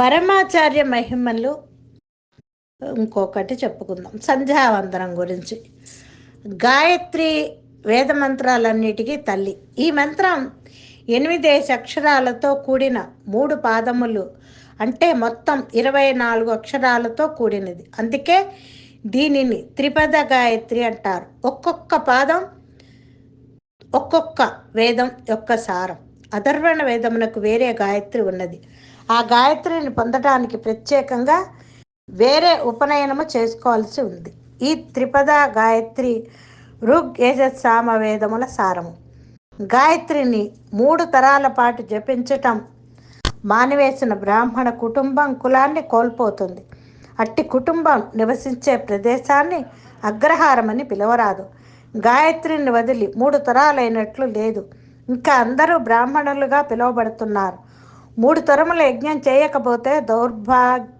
పరమాచార్య మహిమలు ఇంకొకటి చెప్పుకుందాం. సంధ్యావందనం గురించి. గాయత్రి వేద మంత్రాలన్నిటికీ తల్లి. ఈ మంత్రం ఎనిమిదేసి అక్షరాలతో కూడిన మూడు పాదములు. అంటే మొత్తం ఇరవై నాలుగు అక్షరాలతో కూడినది. అందుకే దీనిని త్రిపద గాయత్రి అంటారు. ఒక్కొక్క పాదం ఒక్కొక్క వేదం యొక్క సారం. అధర్వణ వేదమునకు వేరే గాయత్రి ఉన్నది. ఆ గాయత్రిని పొందటానికి ప్రత్యేకంగా వేరే ఉపనయనము చేసుకోవాల్సి ఉంది. ఈ త్రిపద గాయత్రి ఋగ్ యజత్ సామ వేదముల సారము. గాయత్రిని మూడు తరాల పాటు జపించటం మానివేసిన బ్రాహ్మణ కుటుంబం కులాన్ని కోల్పోతుంది. అట్టి కుటుంబం నివసించే ప్రదేశాన్ని అగ్రహారమని పిలవరాదు. గాయత్రిని వదిలి మూడు తరాలైనట్లు లేదు. ఇంకా అందరూ బ్రాహ్మణులుగా పిలువబడుతున్నారు. మూడు తరముల యజ్ఞం చేయకపోతే దౌర్భాగ్య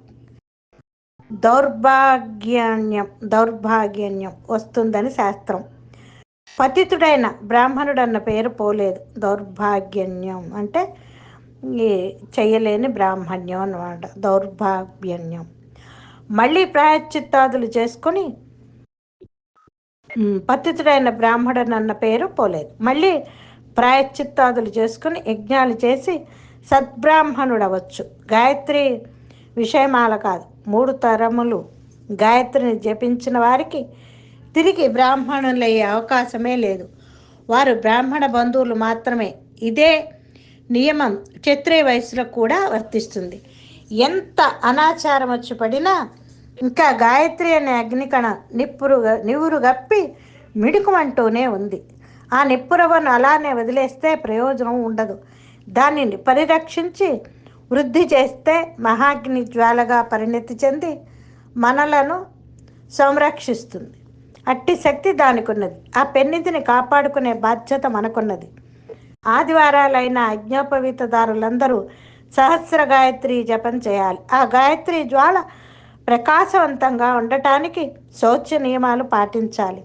దౌర్భాగ్యన్యం దౌర్భాగ్యన్యం వస్తుందని శాస్త్రం. పతితుడైన బ్రాహ్మణుడన్న పేరు పోలేదు. దౌర్భాగ్యన్యం అంటే ఈ చేయలేని బ్రాహ్మణ్యం అన్నమాట. దౌర్భాగ్యన్యం. మళ్ళీ ప్రాయశ్చిత్తాదులు చేసుకుని పతితుడైన బ్రాహ్మణుడు అన్న పేరు పోలేదు. మళ్ళీ ప్రాయశ్చిత్తాదులు చేసుకుని యజ్ఞాలు చేసి సద్బ్రాహ్మణుడవచ్చు. గాయత్రి విషయమాల కాదు. మూడు తరములు గాయత్రిని జపించిన వారికి తిరిగి బ్రాహ్మణులయ్యే అవకాశమే లేదు. వారు బ్రాహ్మణ బంధువులు మాత్రమే. ఇదే నియమం క్షత్రియ వయసులో కూడా వర్తిస్తుంది. ఎంత అనాచారం వచ్చి పడినా ఇంకా గాయత్రి అనే అగ్నికణ నిప్పురు నివురు గప్పి మిడుకుమంటూనే ఉంది. ఆ నిప్పురవను అలానే వదిలేస్తే ప్రయోజనం ఉండదు. దానిని పరిరక్షించి వృద్ధి చేస్తే మహాగ్ని జ్వాలగా పరిణతి చెంది మనలను సంరక్షిస్తుంది. అట్టి శక్తి దానికున్నది. ఆ పెన్నిధిని కాపాడుకునే బాధ్యత మనకున్నది. ఆదివారాలైన అజ్ఞోపవీతదారులందరూ సహస్ర గాయత్రి జపం చేయాలి. ఆ గాయత్రి జ్వాల ప్రకాశవంతంగా ఉండటానికి శౌచ నియమాలు పాటించాలి.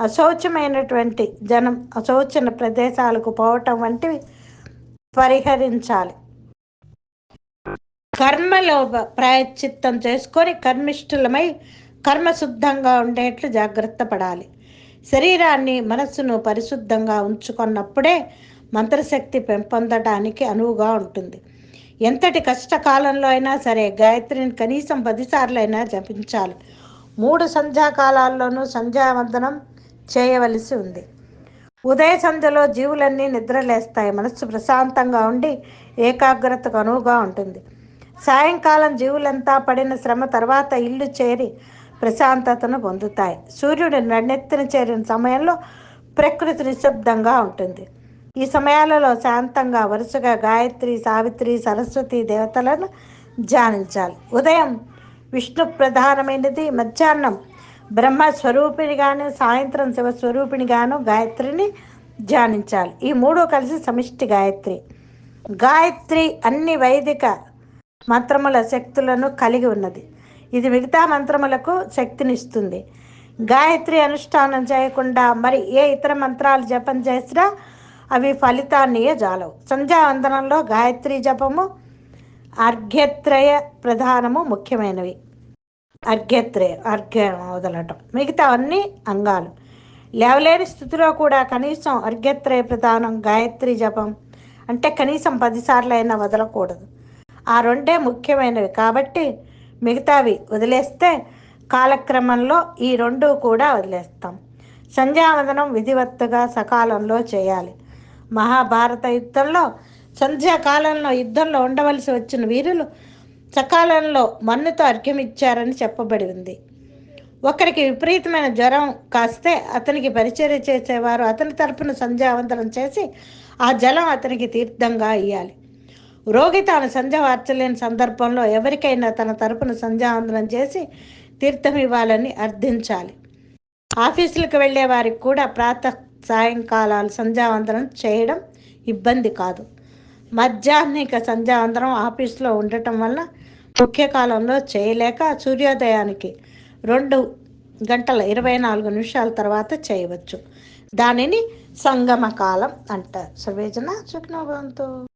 అశౌచమైనటువంటి జనం అశౌచన ప్రదేశాలకు పోవటం వంటివి పరిహరించాలి. కర్మలో ప్రాయశ్చిత్తం చేసుకొని కర్మిష్ఠులమై కర్మశుద్ధంగా ఉండేట్లు జాగ్రత్త పడాలి. శరీరాన్ని మనస్సును పరిశుద్ధంగా ఉంచుకున్నప్పుడే మంత్రశక్తి పెంపొందడానికి అనువుగా ఉంటుంది. ఎంతటి కష్టకాలంలో అయినా సరే గాయత్రిని కనీసం పదిసార్లు అయినా జపించాలి. మూడు సంధ్యాకాలాల్లోనూ సంధ్యావందనం చేయవలసి ఉంది. ఉదయ సంధ్యలో జీవులన్నీ నిద్రలేస్తాయి. మనస్సు ప్రశాంతంగా ఉండి ఏకాగ్రతకు అనువుగా ఉంటుంది. సాయంకాలం జీవులంతా పడిన శ్రమ తర్వాత ఇల్లు చేరి ప్రశాంతతను పొందుతాయి. సూర్యుడు నన్నెత్తిన చేరిన సమయంలో ప్రకృతి నిశ్శబ్దంగా ఉంటుంది. ఈ సమయాలలో శాంతంగా వరుసగా గాయత్రి సావిత్రి సరస్వతి దేవతలను ధ్యానించాలి. ఉదయం విష్ణు ప్రధానమైనది మధ్యాహ్నం బ్రహ్మస్వరూపిణిగాను సాయంత్రం శివస్వరూపిణిగాను గాయత్రిని ధ్యానించాలి. ఈ మూడు కలిసి సమిష్టి గాయత్రి. గాయత్రి అన్ని వైదిక మంత్రముల శక్తులను కలిగి ఉన్నది. ఇది మిగతా మంత్రములకు శక్తినిస్తుంది గాయత్రి అనుష్ఠానం చేయకుండా మరి ఏ ఇతర మంత్రాలు జపం చేసినా అవి ఫలితాన్నియే జాలవు. సంధ్యావందనంలో గాయత్రి జపము అర్ఘ్యత్రయ ప్రధానము ముఖ్యమైనవి. అర్ఘ్యత్రే అర్ఘ్యం వదలటం మిగతా అన్ని అంగాలు. లేవలేని స్థితిలో కూడా కనీసం అర్ఘ్యత్రయ ప్రధానం గాయత్రి జపం అంటే కనీసం పదిసార్లు అయినా వదలకూడదు. ఆ రెండే ముఖ్యమైనవి. కాబట్టి మిగతావి వదిలేస్తే కాలక్రమంలో ఈ రెండు కూడా వదిలేస్తాం. సంధ్యావందనం విధివత్తుగా సకాలంలో చేయాలి. మహాభారత యుద్ధంలో సంధ్యాకాలంలో యుద్ధంలో ఉండవలసి వచ్చిన వీరులు సకాలంలో మన్నుతో అర్ఘ్యమిచ్చారని చెప్పబడి ఉంది. ఒకరికి విపరీతమైన జ్వరం కాస్తే అతనికి పరిచర్య చేసేవారు అతని తరపున సంధ్యావందనం చేసి ఆ జలం అతనికి తీర్థంగా ఇయ్యాలి. రోగి తాను సంధ్య వార్చలేని సందర్భంలో ఎవరికైనా తన తరపున సంధ్యావందనం చేసి తీర్థం ఇవ్వాలని అర్థించాలి. ఆఫీసులకు వెళ్ళే వారికి కూడా ప్రాత సాయంకాలాలు సంధ్యావందనం చేయడం ఇబ్బంది కాదు. మధ్యాహ్నిక సంధ్యావందనం ఆఫీసులో ఉండటం వల్ల ముఖ్య కాలంలో చేయలేక సూర్యోదయానికి రెండు గంటల ఇరవై నాలుగు నిమిషాల తర్వాత చేయవచ్చు. దానిని సంగమ కాలం అంటారు. సర్వేజన సుఖ్నోభవంతు.